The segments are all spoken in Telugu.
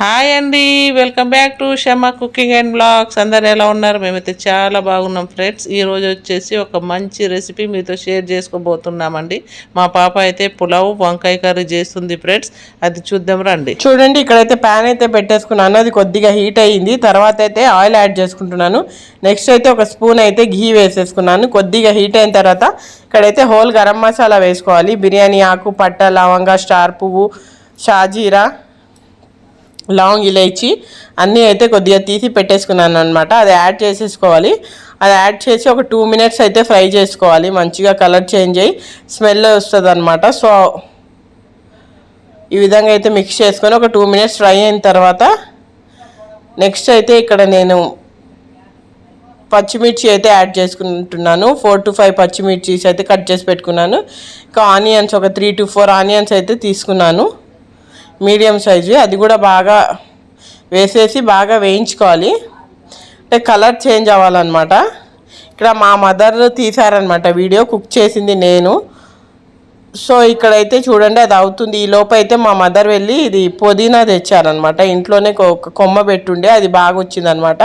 హాయ్ అండి welcome back to Shama cooking and blogs. అందరు ఎలా ఉన్నారు? మేమైతే చాలా బాగున్నాం ఫ్రెండ్స్. ఈరోజు వచ్చేసి ఒక మంచి రెసిపీ మీతో షేర్ చేసుకోబోతున్నామండి. మా పాప అయితే పులావ్ వంకాయ కర్రీ చేస్తుంది ఫ్రెండ్స్. అది చూద్దాం రండి. చూడండి ఇక్కడైతే ప్యాన్ అయితే పెట్టేసుకున్నాను. అది కొద్దిగా హీట్ అయ్యింది తర్వాత అయితే ఆయిల్ యాడ్ చేసుకుంటున్నాను. నెక్స్ట్ అయితే ఒక స్పూన్ అయితే ఘీ వేసేసుకున్నాను. కొద్దిగా హీట్ అయిన తర్వాత ఇక్కడైతే హోల్ గరం మసాలా వేసుకోవాలి. బిర్యానీ ఆకు పట్ట లవంగా స్టార్ పువ్వు షాజీరా లాంగ్ ఇలైచి అన్నీ అయితే కొద్దిగా తీసి పెట్టేసుకున్నాను అనమాట అది యాడ్ చేసేసుకోవాలి. అది యాడ్ చేసి ఒక టూ మినిట్స్ అయితే ఫ్రై చేసుకోవాలి. మంచిగా కలర్ చేంజ్ అయ్యి స్మెల్ వస్తుంది అనమాట సో ఈ విధంగా అయితే మిక్స్ చేసుకొని ఒక టూ మినిట్స్ ఫ్రై అయిన తర్వాత నెక్స్ట్ అయితే ఇక్కడ నేను పచ్చిమిర్చి అయితే యాడ్ చేసుకుంటున్నాను. ఫోర్ టు ఫైవ్ పచ్చిమిర్చీస్ అయితే కట్ చేసి పెట్టుకున్నాను. ఇంకా ఆనియన్స్ ఒక త్రీ టు ఫోర్ ఆనియన్స్ అయితే తీసుకున్నాను. మీడియం సైజు అది కూడా బాగా వేసేసి బాగా వేయించుకోవాలి. అంటే కలర్ చేంజ్ అవ్వాలన్నమాట. ఇక్కడ మా మదర్ తీశారనమాట వీడియో కుక్ చేసింది నేను. సో ఇక్కడైతే చూడండి అది అవుతుంది. ఈ లోపు అయితే మా మదర్ వెళ్ళి ఇది పుదీనా తెచ్చారనమాట ఇంట్లోనే ఒక కొమ్మ పెట్టుండే అది బాగా వచ్చిందనమాట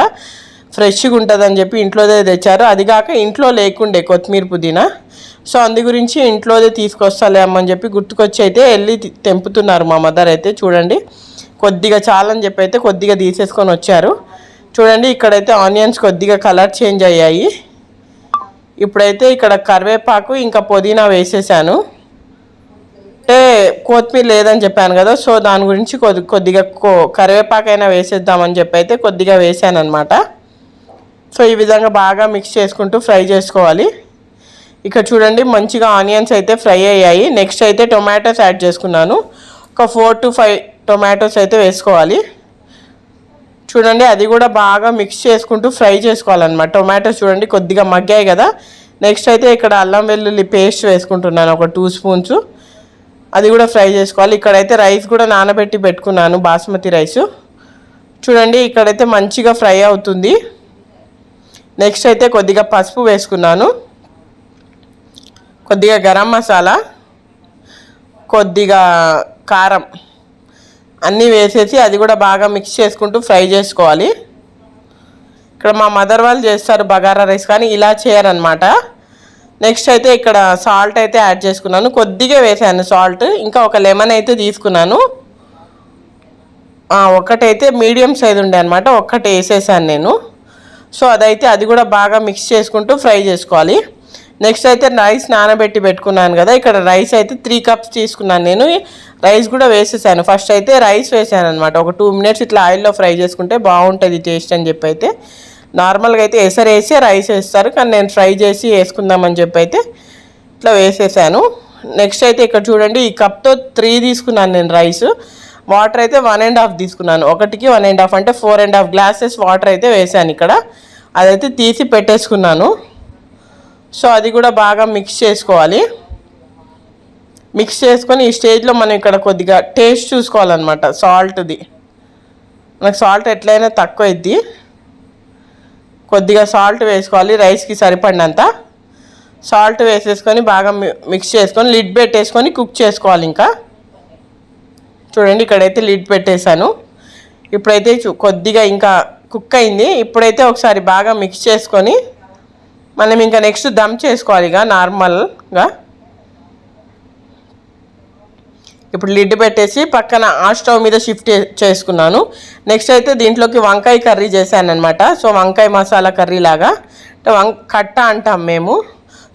ఫ్రెష్గా ఉంటుందని చెప్పి ఇంట్లోదే తెచ్చారు. అది కాక ఇంట్లో లేకుండే కొత్తిమీర పుదీనా. సో అందు గురించి ఇంట్లోదే తీసుకొస్తాలే అమ్మని చెప్పి గుర్తుకొచ్చి అయితే వెళ్ళి తెంపుతున్నారు మా మదర్ అయితే చూడండి. కొద్దిగా చాలని చెప్పి అయితే కొద్దిగా తీసేసుకొని వచ్చారు. చూడండి ఇక్కడైతే ఆనియన్స్ కొద్దిగా కలర్ చేంజ్ అయ్యాయి. ఇప్పుడైతే ఇక్కడ కరివేపాకు ఇంకా పుదీనా వేసేసాను. అంటే కొత్తిమీర లేదని చెప్పాను కదా సో దాని గురించి కొద్ది కొద్దిగా కో కరివేపాకైనా వేసేద్దామని చెప్పి అయితే కొద్దిగా వేసాను అనమాట సో ఈ విధంగా బాగా మిక్స్ చేసుకుంటూ ఫ్రై చేసుకోవాలి. ఇక్కడ చూడండి మంచిగా ఆనియన్స్ అయితే ఫ్రై అయ్యాయి. నెక్స్ట్ అయితే టొమాటోస్ యాడ్ చేసుకున్నాను. ఒక ఫోర్ టు ఫైవ్ టొమాటోస్ అయితే వేసుకోవాలి. చూడండి అది కూడా బాగా మిక్స్ చేసుకుంటూ ఫ్రై చేసుకోవాలన్నమాట. టొమాటోస్ చూడండి కొద్దిగా మగ్గాయి కదా. నెక్స్ట్ అయితే ఇక్కడ అల్లం వెల్లుల్లి పేస్ట్ వేసుకుంటున్నాను ఒక టూ స్పూన్స్ అది కూడా ఫ్రై చేసుకోవాలి. ఇక్కడైతే రైస్ కూడా నానబెట్టి పెట్టుకున్నాను బాస్మతి రైస్ చూడండి ఇక్కడైతే మంచిగా ఫ్రై అవుతుంది. నెక్స్ట్ అయితే కొద్దిగా పసుపు వేసుకున్నాను. కొద్దిగా గరం మసాలా కొద్దిగా కారం అన్నీ వేసేసి అది కూడా బాగా మిక్స్ చేసుకుంటూ ఫ్రై చేసుకోవాలి. ఇక్కడ మా మదర్ వాళ్ళు చేస్తారు బగారా రైస్ కానీ ఇలా చేయరనమాట నెక్స్ట్ అయితే ఇక్కడ సాల్ట్ అయితే యాడ్ చేసుకున్నాను. కొద్దిగా వేసాను సాల్ట్ ఇంకా ఒక లెమన్ అయితే తీసుకున్నాను. ఒకటైతే మీడియం సైజ్ ఉండే అనమాట ఒక్కటి వేసేసాను నేను. సో అదైతే అది కూడా బాగా మిక్స్ చేసుకుంటూ ఫ్రై చేసుకోవాలి. నెక్స్ట్ అయితే రైస్ నానబెట్టి పెట్టుకున్నాను కదా ఇక్కడ రైస్ అయితే త్రీ కప్స్ తీసుకున్నాను నేను. రైస్ కూడా వేసేసాను. ఫస్ట్ అయితే రైస్ వేసాను అనమాట ఒక టూ మినిట్స్ ఇట్లా ఆయిల్లో ఫ్రై చేసుకుంటే బాగుంటుంది టేస్ట్ అని చెప్పి అయితే నార్మల్గా అయితే ఎసరు వేసి రైస్ వేస్తారు కానీ నేను ఫ్రై చేసి వేసుకుందామని చెప్పి అయితే ఇట్లా వేసేసాను. నెక్స్ట్ అయితే ఇక్కడ చూడండి ఈ కప్తో త్రీ తీసుకున్నాను నేను రైస్. వాటర్ అయితే వన్ అండ్ హాఫ్ తీసుకున్నాను. ఒకటికి వన్ అండ్ హాఫ్ అంటే four and half glasses water అయితే వేసాను ఇక్కడ. అదైతే తీసి పెట్టేసుకున్నాను. సో అది కూడా బాగా మిక్స్ చేసుకోవాలి. మిక్స్ చేసుకొని ఈ స్టేజ్లో మనం ఇక్కడ కొద్దిగా టేస్ట్ చూసుకోవాలన్నమాట సాల్ట్ది మనకు సాల్ట్ ఎట్లయినా తక్కువ ఇద్ది కొద్దిగా సాల్ట్ వేసుకోవాలి రైస్కి సరిపడినంత. సాల్ట్ వేసేసుకొని బాగా మిక్స్ చేసుకొని లిడ్ పెట్టేసుకొని కుక్ చేసుకోవాలి ఇంకా. చూడండి ఇక్కడైతే లిడ్ పెట్టేశాను. ఇప్పుడైతే చూ- కొద్దిగా ఇంకా కుక్ అయింది. ఇప్పుడైతే ఒకసారి బాగా మిక్స్ చేసుకొని మనం ఇంకా నెక్స్ట్ దమ్ చేసుకోవాలి ఇక నార్మల్గా ఇప్పుడు లిడ్ పెట్టేసి పక్కన ఆ స్టవ్ మీద షిఫ్ట్ చేసుకున్నాను. నెక్స్ట్ అయితే దీంట్లోకి వంకాయ కర్రీ చేశానమాట అనమాట సో వంకాయ మసాలా కర్రీ లాగా. వం కట్ట అంటాం మేము.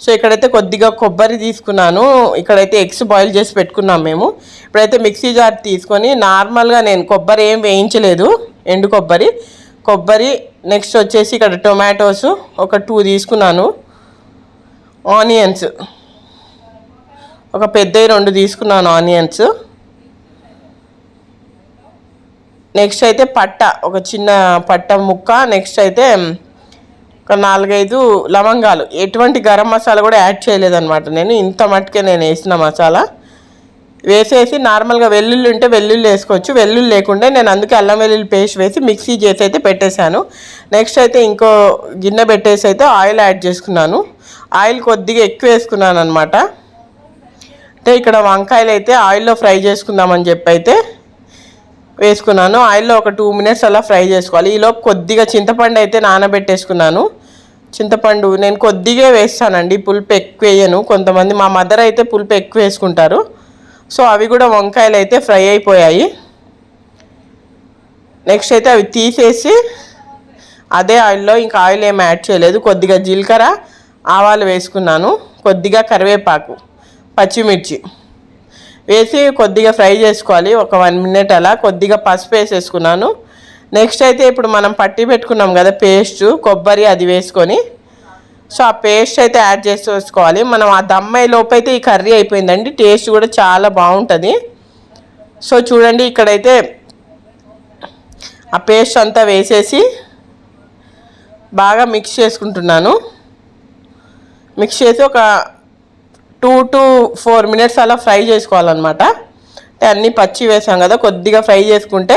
సో ఇక్కడైతే కొద్దిగా కొబ్బరి తీసుకున్నాను. ఇక్కడైతే ఎగ్స్ బాయిల్ చేసి పెట్టుకున్నాం మేము. ఇప్పుడైతే మిక్సీ జార్ తీసుకొని నార్మల్గా నేను కొబ్బరి ఏం వేయించలేదు. ఎండు కొబ్బరి. కొబ్బరి నెక్స్ట్ వచ్చేసి ఇక్కడ టొమాటోస్ ఒక టూ తీసుకున్నాను. ఆనియన్స్ ఒక పెద్దవి రెండు తీసుకున్నాను ఆనియన్స్ నెక్స్ట్ అయితే పట్ట ఒక చిన్న పట్ట ముక్క నెక్స్ట్ అయితే ఒక నాలుగైదు లవంగాలు. ఎటువంటి గరం మసాలా కూడా యాడ్ చేయలేదన్నమాట. నేను ఇంత మట్టుకే నేను వేసిన మసాలా. వేసేసి నార్మల్గా వెల్లుల్లి ఉంటే వెల్లుల్లి వేసుకోవచ్చు. వెల్లుల్లి లేకుండా నేను అందుకే అల్లం వెల్లుల్లి పేస్ట్ వేసి మిక్సీ చేసి అయితే పెట్టేశాను. నెక్స్ట్ అయితే ఇంకో గిన్నె పెట్టేసి అయితే ఆయిల్ యాడ్ చేసుకున్నాను. ఆయిల్ కొద్దిగా ఎక్కువ వేసుకున్నాను అనమాట అంటే ఇక్కడ వంకాయలు అయితే ఆయిల్లో ఫ్రై చేసుకుందామని చెప్పి అయితే వేసుకున్నాను. ఆయిల్లో ఒక టూ మినిట్స్ అలా ఫ్రై చేసుకోవాలి. ఈలోపు కొద్దిగా చింతపండు అయితే నానబెట్టేసుకున్నాను. చింతపండు నేను కొద్దిగా వేస్తానండి. పులుపు ఎక్కువ వేయను. కొంతమంది మా మదర్ అయితే పులుపు ఎక్కువ వేసుకుంటారు. సో అవి కూడా వంకాయలు అయితే ఫ్రై అయిపోయాయి. నెక్స్ట్ అయితే అవి తీసేసి అదే ఆయిల్లో ఇంకా ఆయిల్ ఏం యాడ్ చేయలేదు. కొద్దిగా జీలకర్ర ఆవాలు వేసుకున్నాను. కొద్దిగా కరివేపాకు పచ్చిమిర్చి వేసి కొద్దిగా ఫ్రై చేసుకోవాలి. ఒక వన్ మినిట్ అలా కొద్దిగా పసుపు వేసేసుకున్నాను. నెక్స్ట్ అయితే ఇప్పుడు మనం పట్టి పెట్టుకున్నాం కదా పేస్ట్ కొబ్బరి అది వేసుకొని సో ఆ పేస్ట్ అయితే యాడ్ చేసి వేసుకోవాలి మనం ఆ దమ్మాయి లోపైతే అయితే ఈ కర్రీ అయిపోయిందండి. టేస్ట్ కూడా చాలా బాగుంటుంది. సో చూడండి ఇక్కడైతే ఆ పేస్ట్ అంతా వేసేసి బాగా మిక్స్ చేసుకుంటున్నాను. మిక్స్ చేసి ఒక టూ టు ఫోర్ మినిట్స్ అలా ఫ్రై చేసుకోవాలన్నమాట. అంటే అన్నీ పచ్చి వేసాం కదా కొద్దిగా ఫ్రై చేసుకుంటే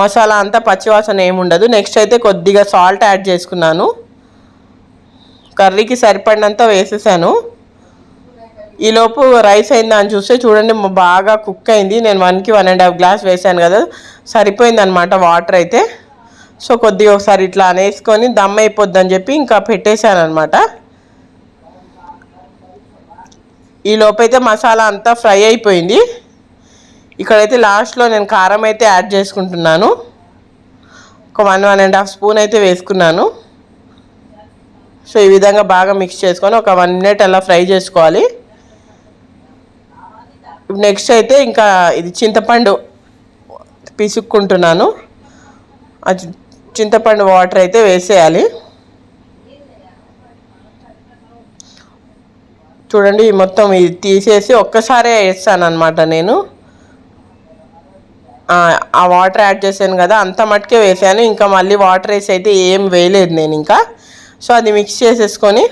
మసాలా అంతా పచ్చివాసన ఏముండదు. నెక్స్ట్ అయితే కొద్దిగా సాల్ట్ యాడ్ చేసుకున్నాను. కర్రీకి సరిపడినంత వేసేసాను. ఈలోపు రైస్ అయిందా అని చూస్తే చూడండి బాగా కుక్ అయింది. నేను వన్కి వన్ అండ్ హాఫ్ గ్లాస్ వేసాను కదా సరిపోయింది అనమాట వాటర్ అయితే. సో కొద్దిగా ఒకసారి ఇట్లా అనేసుకొని దమ్ అయిపోద్ది అని చెప్పి ఇంకా పెట్టేశాను అనమాట ఈ లోపైతే మసాలా అంతా ఫ్రై అయిపోయింది. ఇక్కడైతే లాస్ట్లో నేను కారం అయితే యాడ్ చేసుకుంటున్నాను. ఒక one one and half spoon అయితే వేసుకున్నాను. సో ఈ విధంగా బాగా మిక్స్ చేసుకొని ఒక వన్ మినిట్ అలా ఫ్రై చేసుకోవాలి. నెక్స్ట్ అయితే ఇంకా ఇది చింతపండు పిసుక్కుంటున్నాను. చింతపండు వాటర్ అయితే వేసేయాలి. చూడండి మొత్తం ఇది తీసేసి ఒక్కసారే వేస్తాను అనమాట నేను. ఆ, ఆ వాటర్ యాడ్ చేశాను కదా అంత మట్టుకే వేసాను. ఇంకా మళ్ళీ వాటర్ వేసి అయితే ఏం వేయలేదు నేను ఇంకా. సో అది మిక్స్ చేసేసుకొని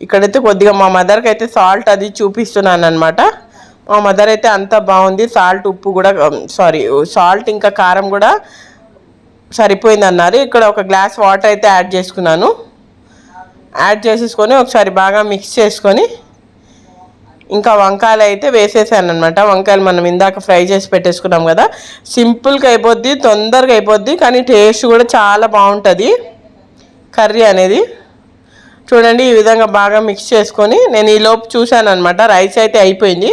ఇక్కడైతే కొద్దిగా మా మదర్కి అయితే సాల్ట్ అది చూపిస్తున్నాను అనమాట మా మదర్ అయితే అంత బాగుంది. సాల్ట్ ఉప్పు కూడా um, సారీ సాల్ట్ ఇంకా కారం కూడా సరిపోయింది అన్నారు ఇక్కడ ఒక గ్లాస్ వాటర్ అయితే యాడ్ చేసుకున్నాను. యాడ్ చేసేసుకొని ఒకసారి బాగా మిక్స్ చేసుకొని ఇంకా వంకాయలు అయితే వేసేసాను అనమాట వంకాయలు మనం ఇందాక ఫ్రై చేసి పెట్టేసుకున్నాం కదా. సింపుల్గా అయిపోద్ది తొందరగా అయిపోద్ది కానీ టేస్ట్ కూడా చాలా బాగుంటుంది. కర్రీ అనేది. చూడండి ఈ విధంగా బాగా మిక్స్ చేసుకొని నేను ఈ లోపు చూశాను అనమాట రైస్ అయితే అయిపోయింది.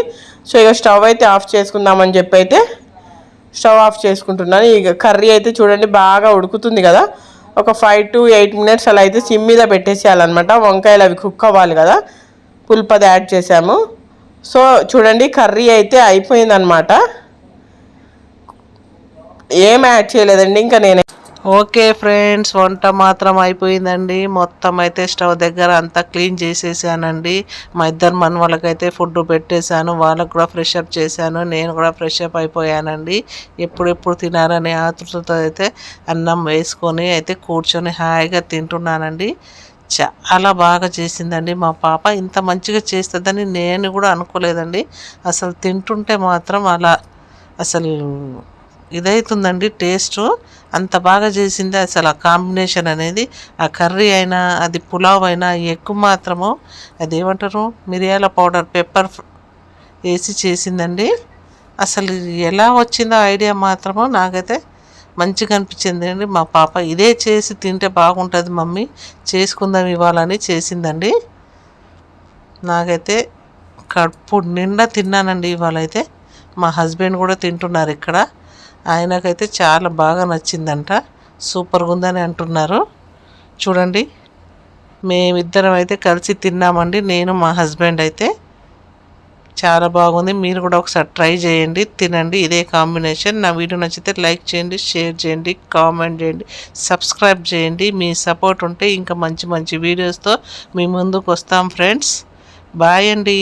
సో ఇక స్టవ్ అయితే ఆఫ్ చేసుకుందామని చెప్పి అయితే స్టవ్ ఆఫ్ చేసుకుంటున్నాను. ఇక కర్రీ అయితే చూడండి బాగా ఉడుకుతుంది కదా. ఒక ఫైవ్ టు ఎయిట్ మినిట్స్ అలా అయితే సిమ్ మీద పెట్టేసేయాలన్నమాట. వంకాయలు అవి కుక్ అవ్వాలి కదా. పుల్పది యాడ్ చేసాము. సో చూడండి కర్రీ అయితే అయిపోయిందనమాట ఏం యాడ్ చేయలేదండి ఇంకా నేను. ఓకే ఫ్రెండ్స్ వంట మాత్రం అయిపోయిందండి. మొత్తం అయితే స్టవ్ దగ్గర అంతా క్లీన్ చేసేసానండి. మా ఇద్దరు మన వాళ్ళకైతే ఫుడ్ పెట్టేశాను. వాళ్ళకు కూడా ఫ్రెష్ అప్ చేశాను. నేను కూడా ఫ్రెష్ అప్ అయిపోయానండి. ఎప్పుడెప్పుడు తినారనే ఆతృతతో అయితే అన్నం వేసుకొని అయితే కూర్చొని హాయిగా తింటున్నానండి. చాలా బాగా చేసిందండి. మా పాప ఇంత మంచిగా చేస్తుందని నేను కూడా అనుకోలేదండి. అసలు తింటుంటే మాత్రం అలా అసలు ఇదైతుందండి టేస్ట్. అంత బాగా చేసింది అసలు ఆ కాంబినేషన్ అనేది. ఆ కర్రీ అయినా అది పులావ్ అయినా ఎక్కువ మాత్రము అది ఏమంటారు? మిరియాల పౌడర్ పెప్పర్ వేసి చేసిందండి. అసలు ఎలా వచ్చిందో ఐడియా మాత్రము నాకైతే మంచిగా అనిపించింది అండి. మా పాప ఇదే చేసి తింటే బాగుంటుంది మమ్మీ. చేసుకుందాం ఇవ్వాలని చేసిందండి. నాకైతే కడుపు నిండా తిన్నానండి ఇవాళ అయితే మా హస్బెండ్ కూడా తింటున్నారు ఇక్కడ. ఆయనకైతే చాలా బాగా నచ్చిందంట. సూపర్గా ఉందని అంటున్నారు. చూడండి మేమిద్దరం అయితే కలిసి తిన్నామండి. నేను మా హస్బెండ్ అయితే. చాలా బాగుంది. మీరు కూడా ఒకసారి ట్రై చేయండి తినండి. ఇదే కాంబినేషన్. నా వీడియో నచ్చితే లైక్ చేయండి షేర్ చేయండి కామెంట్ చేయండి సబ్స్క్రైబ్ చేయండి. మీ సపోర్ట్ ఉంటే ఇంకా మంచి మంచి వీడియోస్తో మీ ముందుకు వస్తాం ఫ్రెండ్స్. బాయ్ అండి.